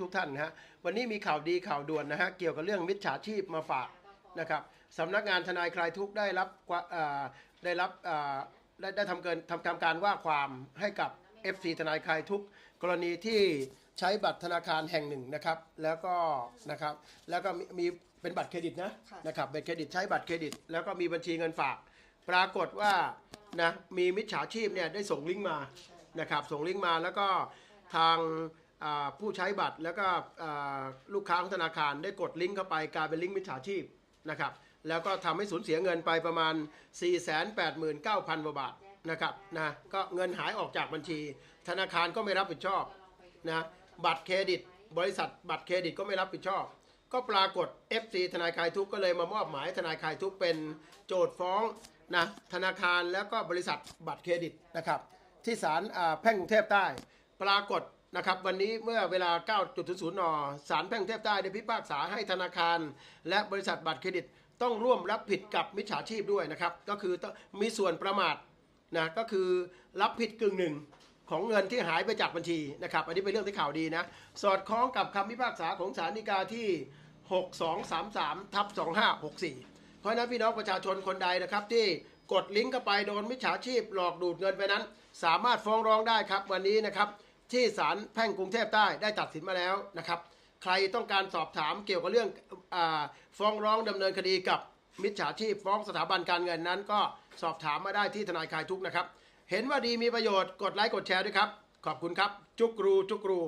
ทุกท่านนะฮะวันนี้มีข่าวดีข่าวด่วนนะฮะเกี่ยวกับเรื่องมิจฉาชีพมาฝากนะครับสำนักงานทนายคลายทุกข์ได้รับกว่าเอ่อได้รับเอ่อได้ได้ทำเกินทำทำการว่าความให้กับ FC ทนายคลายทุกข์กรณีที่ใช้บัตรธนาคารแห่งหนึ่งนะครับ แล้วก็นะครับแล้วก็มีมีเป็นบัตรเครดิตนะค่ะนะครับบัตรเครดิตใช้บัตรเครดิต แล้วก็มีบัญชีเงินฝาก ปรากฏว่านะมีมิจฉาชีพเนี่ยได้ส่งลิงก์มานะครับส่งลิงก์มาแล้วก็ทางอ่า ผู้ใช้บัตรแล้วก็ลูกค้าของธนาคารได้กดลิงก์เข้าไปกลายเป็นลิงก์มิจฉาชีพนะครับแล้วก็ทำให้สูญเสียเงินไปประมาณ 489,000กว่าบาทนะครับนะก็เงินหายออกจากบัญชี ธนาคารก็ไม่รับผิดชอบนะบัตรเครดิต บริษัทบัตรเครดิตก็ไม่รับผิดชอบ ก็ปรากฏ FC ทนายคายทุกก็เลยมามอบหมายทนายคายทุกเป็นโจทย์ฟ้องนะธนาคารแล้วก็บริษัทบัตรเครดิตนะครับที่ศาลแพ่งกรุงเทพใต้ ปรากฏ นะครับวันนี้เมื่อเวลา 9.00 น ศาลแพ่งกรุงเทพใต้ได้พิพากษาให้ธนาคาร และบริษัทบัตรเครดิตต้องร่วมรับผิดกับมิจฉาชีพด้วยนะครับ ก็คือต้องมีส่วนประมาทนะก็คือรับผิดกึ่งหนึ่งของเงินที่หายไปจากบัญชีนะครับ อันนี้เป็นเรื่องที่ข่าวดีนะ สอดคล้องกับคำพิพากษาของศาลฎีกาที่ 6233ทับ2564 เพราะนั้นพี่น้องประชาชนคนใดนะครับ ที่กดลิงก์เข้าไปโดนมิจฉาชีพหลอกดูดเงินไปนั้น สามารถฟ้องร้องได้ครับวันนี้นะครับ ที่ศาลแพ่งกรุงเทพใต้ได้ตัดสินมาแล้วนะครับ ใครต้องการสอบถามเกี่ยวกับเรื่องอฟ้องร้องดำเนินคดีกับมิจฉาชีพฟ้องสถาบันการเงินนั้น ก็สอบถามมาได้ที่ทนายคลายทุกนะครับ เห็นว่าดีมีประโยชน์กดไลค์กดแชร์ด้วยครับ ขอบคุณครับ จุกรูจุกรู